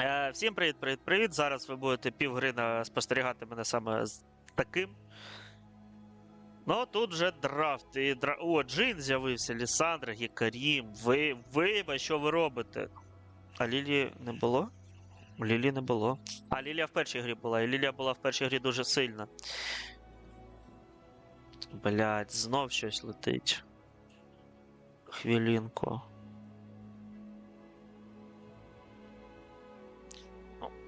Е, всім привіт, привіт, привіт. Зараз ви будете півгри спостерігати мене саме з таким. Ну, тут вже драфт. І дра... О, Джин з'явився, Лісандра, Гікарім. Ви, ви, що ви робите? А Лілії не було? Лілії не було. А Лілія в першій грі була, і Лілія була в першій грі дуже сильна. Блять, знов щось летить. Хвилинку.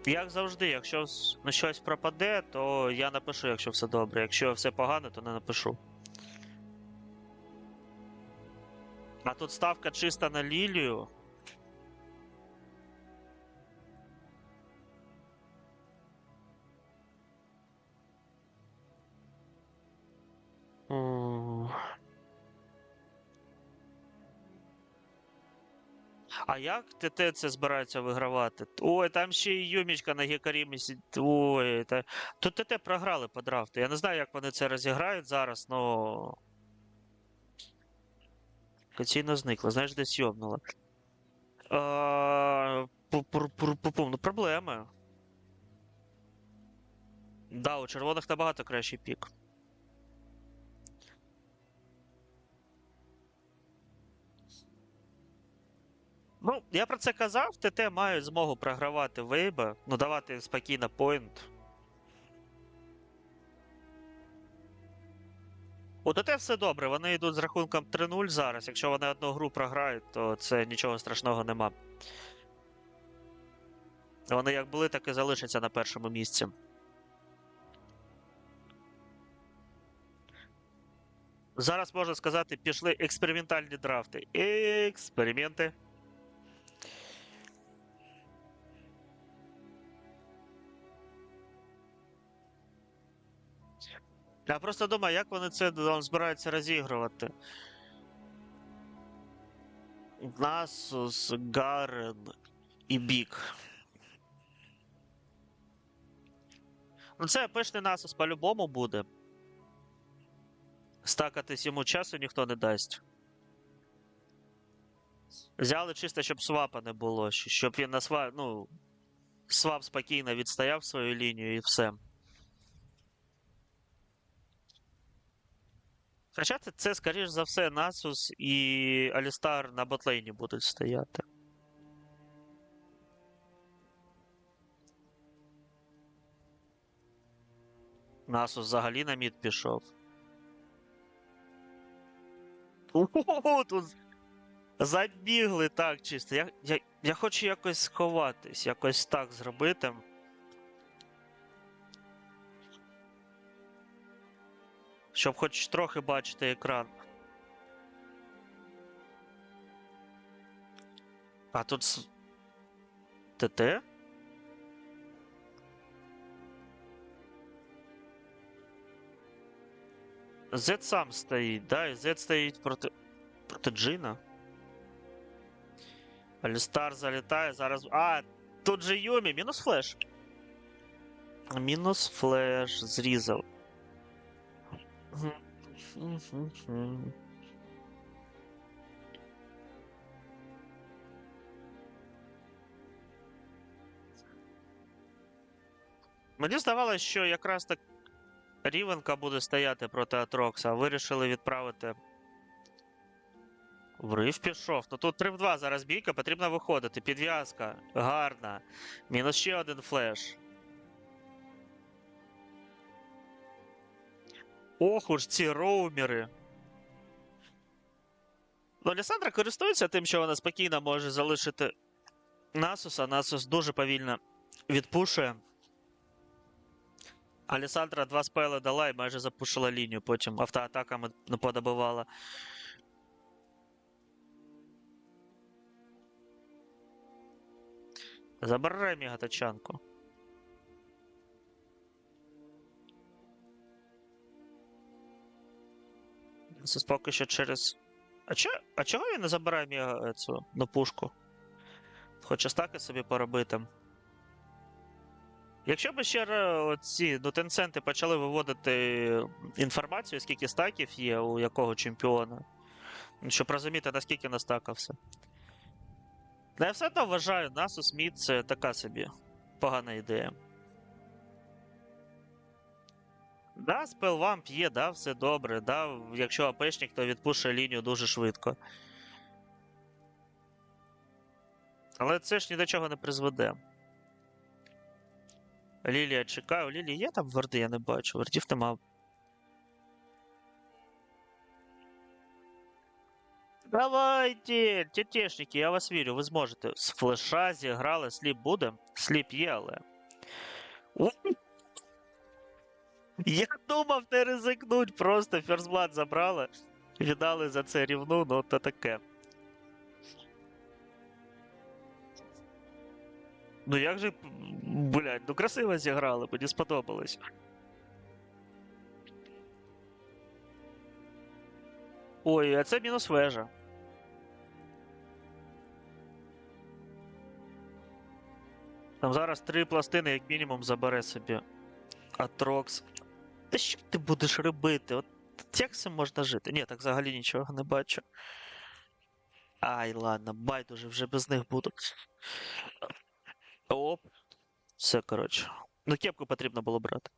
Як завжди, якщо ну, щось пропаде, то я напишу, якщо все добре. Якщо все погано, то не напишу. А тут ставка чиста на лілію. Як ТТ це збирається вигравати? Ой, там ще й Юмічка на Гекарімі сидить. Ой, та... тут ТТ програли по драфту. Я не знаю, як вони це розіграють зараз, но. Офіційно зникла, знаєш, десь йобнула. Ну, проблеми. Да, у червоних набагато кращий пік. Ну, я про це казав, ТТ мають змогу програвати вейба, ну давати спокійно поінт. У ТТ все добре, вони йдуть з рахунком 3-0 зараз. Якщо вони одну гру програють, то це нічого страшного нема. Вони як були, так і залишаться на першому місці. Зараз можна сказати, пішли експериментальні драфти. Експерименти. Я просто думаю, як вони це збираються розігрувати. Насус, Гарен і Бік. Ну, це пишний Насус по-любому буде. Стакатись йому часу ніхто не дасть. Взяли чисто, щоб свапа не було, щоб він на свап, ну, свап спокійно відстояв свою лінію і все. Хоча це, скоріш за все, Насус і Алістар на ботлейні будуть стояти. Насус взагалі на мід пішов. Ого, тут забігли так чисто. Я, я, я хочу якось сховатись, якось так зробити. Щоб хоч трохи бачити екран. А тут. ТТ? Z сам стоїть, да, і Z стоїть проти. проти Джина. Алістар залітає зараз. А, тут же Юмі, мінус флеш. Мінус флеш, зрізав. Мені здавалося, що якраз так Рівенка буде стояти проти Атрокса, а вирішили відправити. Врив пішов. Ну тут 3 в 2 зараз бійка, потрібно виходити. Підв'язка. Гарна. Мінус ще один флеш. Ох уж ці роумери. Ну, Лісандра користується тим, що вона спокійно може залишити Насуса. Насус дуже повільно відпушує. Алісандра два спели дала і майже запушила лінію, потім автоатаками подобивала. Забирай мігатачанку. Це поки що через. А, чо... а чого він не забирає міга цю на пушку? Хоче стаки собі поробити. Якщо б ще ці ну, тенценти почали виводити інформацію, скільки стаків є у якого чемпіона, щоб розуміти, наскільки настакався. Ну, я все одно вважаю, Насус Мід це така собі погана ідея. Да, спелвамп є, да, все добре. Да, якщо АПшник, то відпушує лінію дуже швидко. Але це ж ні до чого не призведе. Лілія чекаю. Лілії є там верди, я не бачу. Вердів нема. Давайте, тетешники, я вас вірю, ви зможете. З флеша зіграли, сліп буде. Сліп є, але. Я думав не ризикнуть, просто ферзблат забрали. Віддали за це рівну, ну то таке. Ну як же, блядь, ну красиво зіграли, мені сподобалось. Ой, а це мінус вежа. Там зараз три пластини, як мінімум, забере собі. Атрокс. Та що ти будеш робити? От як цим можна жити? Ні, так взагалі нічого не бачу. Ай, ладно, байдуже, вже без них буду. Оп. Все, коротше. Ну, кепку потрібно було брати.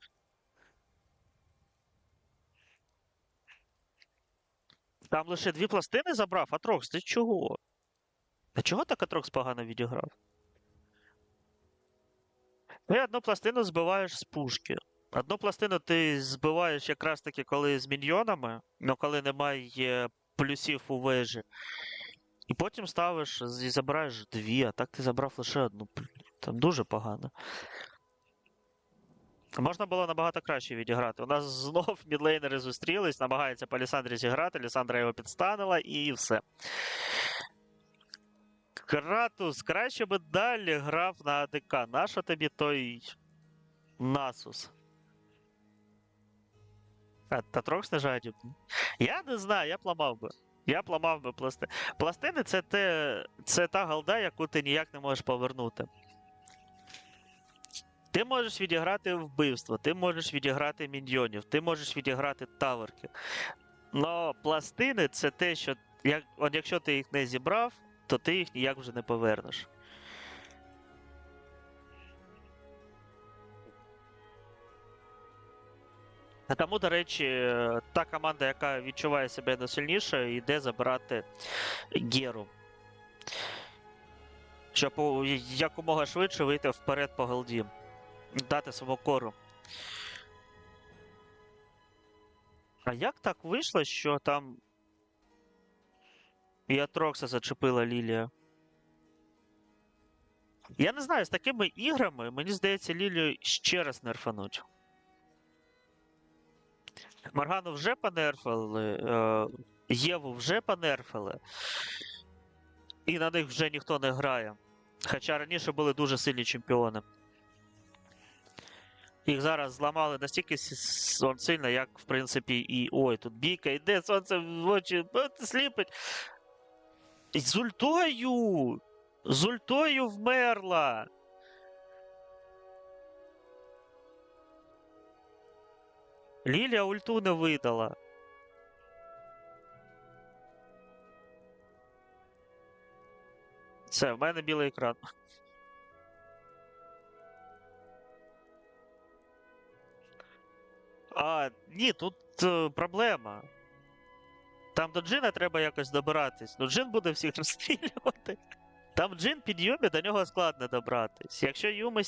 Там лише дві пластини забрав, Атрокс, ти чого? А чого так Атрокс погано відіграв? Ти одну пластину збиваєш з пушки. Одну пластину ти збиваєш якраз таки, коли з міньйонами, але коли немає плюсів у вежі. І потім ставиш і забираєш дві, а так ти забрав лише одну. Там дуже погано. Можна було набагато краще відіграти. У нас знов мідлейнери зустрілись, намагається по Лісандрі зіграти, Лісандра його підстанила і все. Кратус, краще би далі грав на АДК. Нащо тобі той Насус? А, Татрокс не жадібний. Я не знаю, я б ламав би. Я б ламав би пластини. Пластини це, те, це та голда, яку ти ніяк не можеш повернути. Ти можеш відіграти вбивство, ти можеш відіграти міньйонів, ти можеш відіграти таверки. Но пластини це те, що як, от якщо ти їх не зібрав, то ти їх ніяк вже не повернеш. Тому, до речі, та команда, яка відчуває себе найсильніше, йде забирати Геру. Щоб якомога швидше вийти вперед по голді. Дати свого кору. А як так вийшло, що там. І зачепила Лілія? Я не знаю, з такими іграми, мені здається, Лілію ще раз нерфануть. Моргану вже понерфили, е, Єву вже понерфили, і на них вже ніхто не грає. Хоча раніше були дуже сильні чемпіони. Їх зараз зламали настільки сильно, як, в принципі, і. Ой, тут бійка йде, сонце в очі сліпить. З ультою! З ультою вмерла! Лілія ульту не видала. Все, в мене білий екран. А, ні, тут е, проблема. Там до Джина треба якось добиратись. Ну Джин буде всіх розстрілювати. Там Джин під Юмі, до нього складно добратись. Якщо Юмі,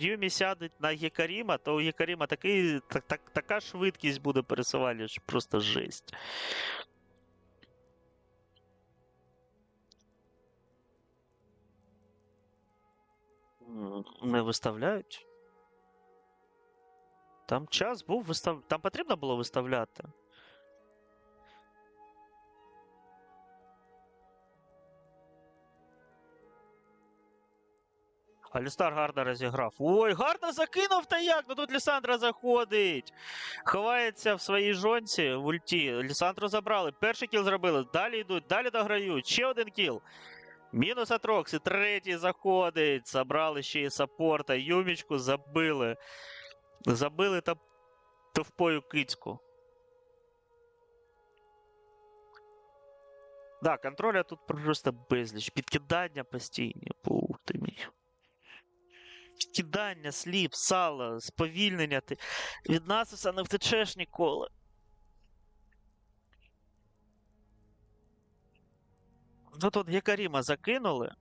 Юмі сядуть на Гекаріма, то у Гекаріма такий, так, так, така швидкість буде пересування, що просто жесть. Не виставляють? Там час був вистав... Там потрібно було виставляти. Алістар гарно розіграв. Ой, гарно закинув та як? Ну тут Лісандра заходить. Ховається в своїй жонці в ульті. Лісандру забрали. Перший кіл зробили. Далі йдуть, далі дограють. Ще один кіл. Мінус Атрокс. І третій заходить. Забрали ще і саппорта. Юмічку забили. Забили та товпою кицьку. Да, контроля тут просто безліч. Підкидання постійні. Підкидання, сліп, сало, сповільнення. Ти... Від насуса не втечеш ніколи. Ну тут Гекаріма закинули.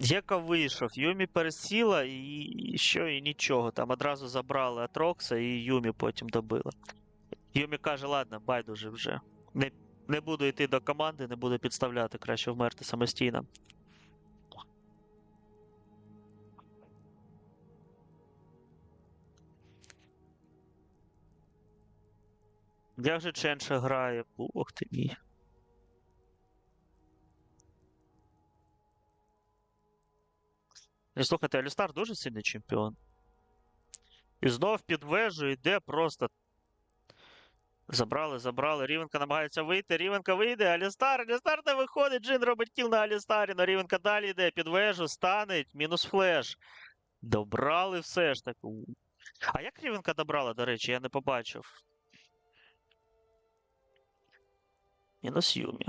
Гека вийшов, Юмі пересіла і, і що, і нічого. Там одразу забрали Атрокса і Юмі потім добили. Юмі каже, ладно, байдуже вже. Не, не буду йти до команди, не буду підставляти, краще вмерти самостійно. Як же Ченша грає? Ох ти мій. І слухайте, Алістар дуже сильний чемпіон. І знов під вежу йде просто. Забрали, забрали. Рівенка намагається вийти. Рівенка вийде. Алістар, Алістар не виходить. Джин робить кіл на Алістарі. Но Рівенка далі йде. Під вежу станеть. Мінус флеш. Добрали все ж таки. А як Рівенка добрала, до речі, я не побачив. Мінус Юмі.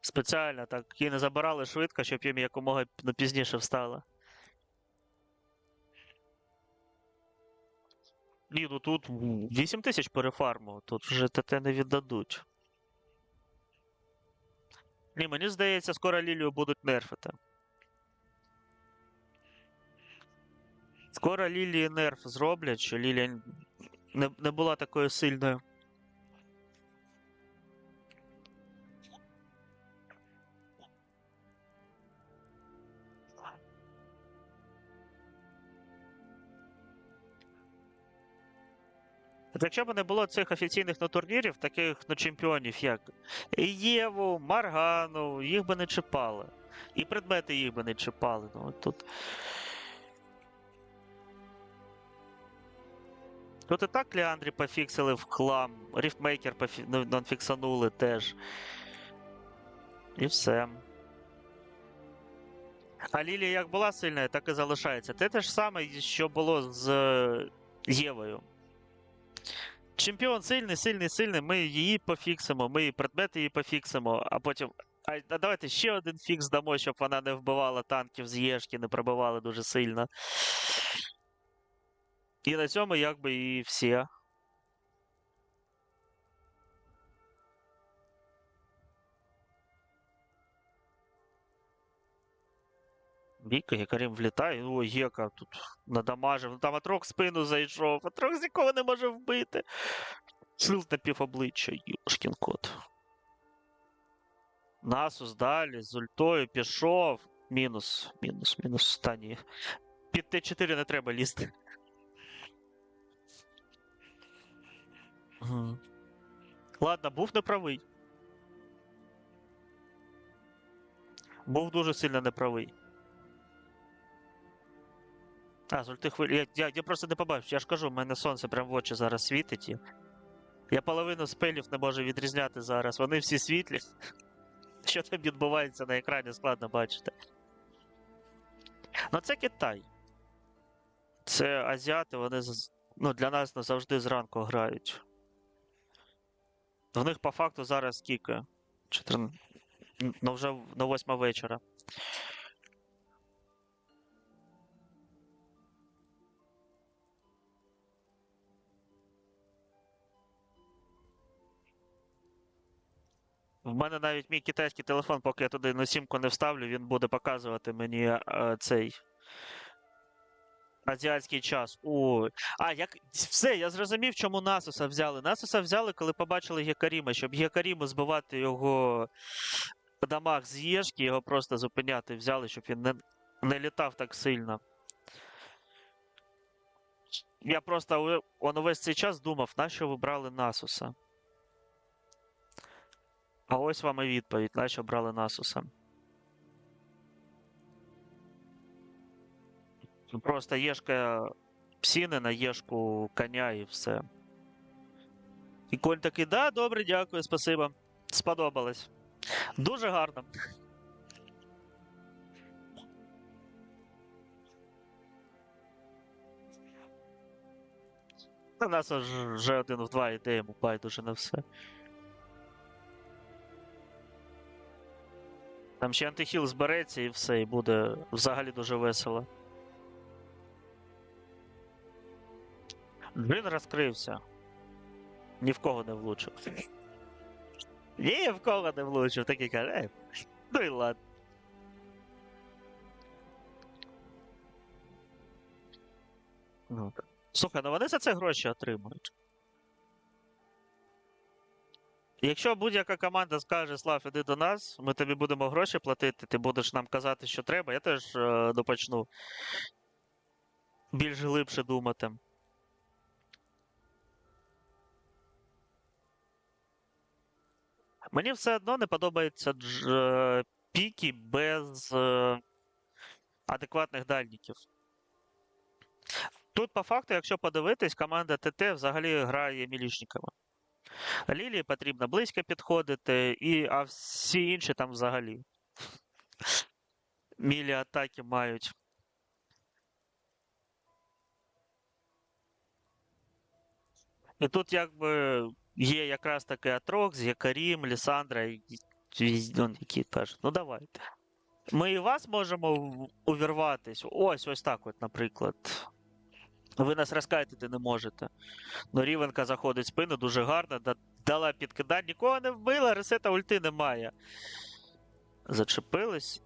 Спеціально так її не забирали швидко, щоб їм якомога ну, пізніше встала. Ні, ну тут 8 тисяч перефарму, тут вже ТТ не віддадуть. Ні, мені здається, скоро Лілію будуть нерфити. Скоро Лілії нерф зроблять, що Лілія не, не була такою сильною. Якщо б не було цих офіційних ну, турнірів, таких ну, чемпіонів, як Єву, Маргану, їх би не чіпали. І предмети їх би не чіпали. Ну, тут. Тут і так Леандрі пофіксили в хлам, Ріфмейкер пофі... ну, нонфіксанули теж. І все. А Лілія як була сильною, так і залишається. Це те ж саме, що було з Євою. Чемпіон сильний, сильний, сильний. Ми її пофіксимо, ми предмети її пофіксимо, а потім. А давайте ще один фікс дамо, щоб вона не вбивала танків з Єшки, не пробивала дуже сильно. І на цьому якби і всі. Віка, Якарім влітає. О, Єка тут надамажив. Там Атрок спину зайшов. Атрок з якого не може вбити. Шилд на пів обличчя, Юшкін кот. Насус далі з ультою пішов. Мінус, мінус, мінус. Та ні. Під Т4 не треба лізти. Ладно, був неправий. Був дуже сильно неправий. А, з ульти хвилі. Я, я, я просто не побачив. Я ж кажу, в мене сонце прям в очі зараз світить. Я половину спелів не можу відрізняти зараз. Вони всі світлі. Що там відбувається на екрані, складно бачити. Ну це Китай. Це азіати, вони ну, для нас ну, завжди зранку грають. В них по факту зараз скільки? 14... Ну вже на 8 вечора. В мене навіть мій китайський телефон, поки я туди на сімку не вставлю, він буде показувати мені е, цей азіатський час. Ой. А, як. Все, я зрозумів, чому Насуса взяли. Насуса взяли, коли побачили Гекаріма, щоб Гекаріму збивати його дамаг з Єшки, його просто зупиняти взяли, щоб він не, не літав так сильно. Я просто он увесь цей час думав, нащо ви брали Насуса. А ось вам і відповідь, нащо брали Насуса. Просто єшка псіни на єшку коня і все. І Коль такий, да, добре, дякую, спасибо. Сподобалось. Дуже гарно. У нас вже один в два йде, йому байдуже на все. Там ще антихіл збереться і все, і буде взагалі дуже весело. Джин розкрився. Ні в кого не влучив. Ні в кого не влучив, такий каже, «Ей, ну і ладно. Ну, так. Слухай, ну вони за це гроші отримують. Якщо будь-яка команда скаже, Слав, іди до нас, ми тобі будемо гроші платити, ти будеш нам казати, що треба, я теж е, ну, почну більш глибше думати. Мені все одно не подобаються дж... е, піки без е, адекватних дальників. Тут, по факту, якщо подивитись, команда ТТ взагалі грає мілішниками. Лілії потрібно близько підходити, і, а всі інші там взагалі. Мілі атаки мають. І тут якби є якраз таки Атрокс, є Карім, Лісандра, і, які кажуть, ну давайте. Ми і вас можемо увірватись. Ось, ось так, от, наприклад. Ви нас розкайтити не можете. Ну, Рівенка заходить в спину, дуже гарно, дала підкидання, нікого не вбила, ресета ульти немає. Зачепились.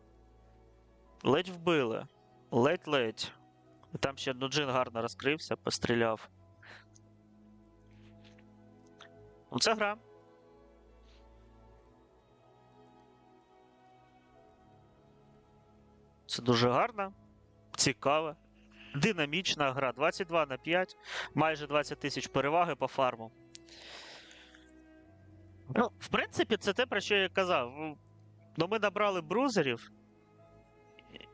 Ледь вбили. Ледь-ледь. Там ще Нуджин гарно розкрився, постріляв. Ну, це гра. Це дуже гарно, цікаво. Динамічна гра. 22 на 5, майже 20 тисяч переваги по фарму. Ну, в принципі, це те, про що я казав. Ну, ми набрали брузерів,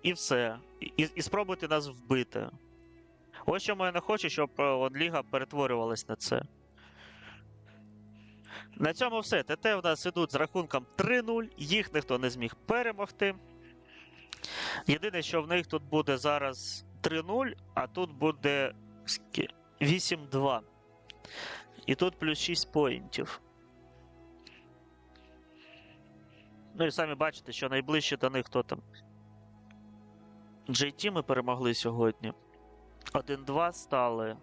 і все. І, і спробуйте нас вбити. Ось чому я не хочу, щоб е, от, Ліга перетворювалась на це. На цьому все. ТТ в нас ідуть з рахунком 3-0, їх ніхто не зміг перемогти. Єдине, що в них тут буде зараз 3-0, а тут буде 8-2. І тут плюс 6 поінтів. Ну і самі бачите, що найближче до них хто там. JT ми перемогли сьогодні. 1-2 стали.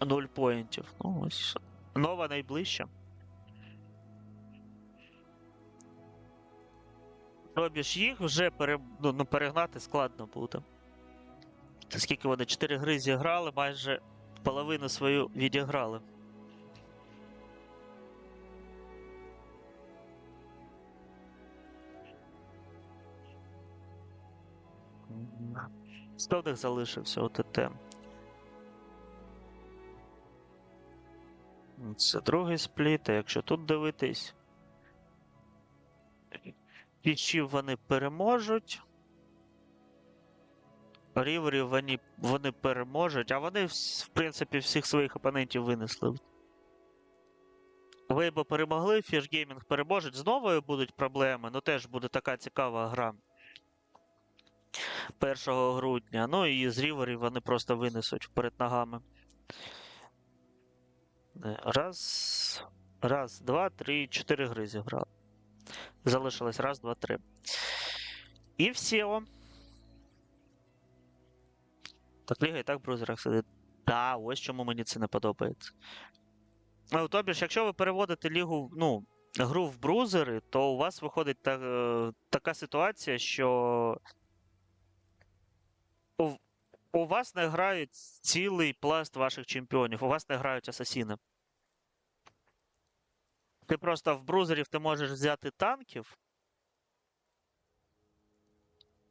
0 поінтів. Ну, ось. Нова найближча. Тобі ж їх вже пере... ну, ну, перегнати складно буде. Скільки вони 4 гри зіграли, майже половину свою відіграли. Хто в них залишився ОТТ? Це другий спліт, а якщо тут дивитись. Пічів вони переможуть. Ріверів вони, вони переможуть, а вони, в принципі, всіх своїх опонентів винесли. Вейбо перемогли, Фішгеймінг переможуть. З новою будуть проблеми, ну теж буде така цікава гра. 1 грудня. Ну і з ріверів вони просто винесуть перед ногами. Е, Раз, раз, два, три, чотири гри зіграли. Залишилось раз, два, три. І все. Так Ліга і так в брузерах сидить. Да, ось чому мені це не подобається. Ну, тобі ж, якщо ви переводите лігу, ну, гру в брузери, то у вас виходить та, е, така ситуація, що у, у вас не грають цілий пласт ваших чемпіонів, у вас не грають асасіни. Ти просто в брузерів ти можеш взяти танків.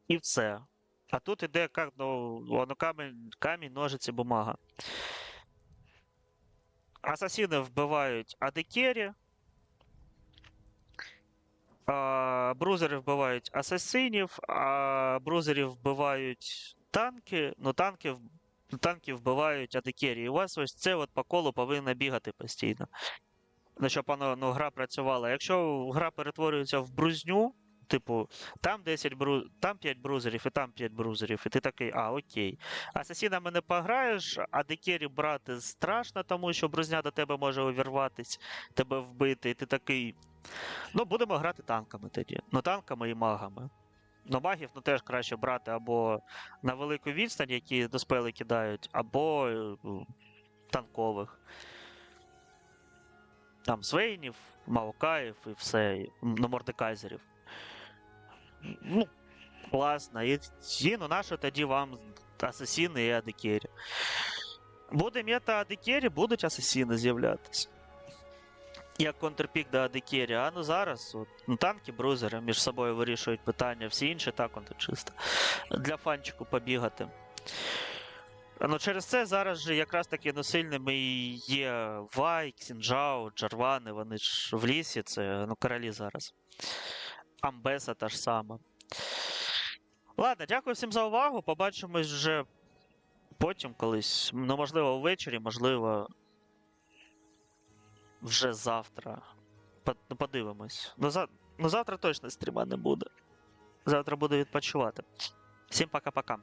І все. А тут іде як, ну, воно камінь, камінь, ножиці, бумага. Асасіни вбивають Адекері. А, брузери вбивають асасинів, а брузерів вбивають танки. Ну, танки, танки вбивають Адекері. І у вас ось це от по колу повинно бігати постійно. Ну, щоб ну, гра працювала. Якщо гра перетворюється в брузню, Типу, там 10 бру... там 5 брузерів і там 5 брузерів, і ти такий, а, окей. Асасінами не пограєш, а декері брати страшно, тому що брузня до тебе може увірватись, тебе вбити, і ти такий. Ну, будемо грати танками тоді. Ну, танками і магами. Ну, магів ну, теж краще брати або на велику відстань, які до спели кидають, або е, танкових. Там Свейнів, Маокаїв і все, ну, Мордекайзерів. Ну, класно. І, і ну, нащо тоді вам асасіни і адекері? Буде мета адекері, будуть асасіни з'являтися. Як контрпік до адекері, а ну зараз от, ну, танки, брузери між собою вирішують питання, всі інші так то чисто. Для фанчику побігати. Ну, через це зараз же якраз таки ну, сильними і є Вай, Ксінджао, Джарвани, вони ж в лісі, це ну, королі зараз. Амбеса та ж сама. Ладно, дякую всім за увагу. Побачимось вже потім колись. Ну, можливо, ввечері, можливо. Вже завтра. Ну, Подивимось. Ну, за... ну завтра точно стріма не буде. Завтра буду відпочивати. Всім пока-пока.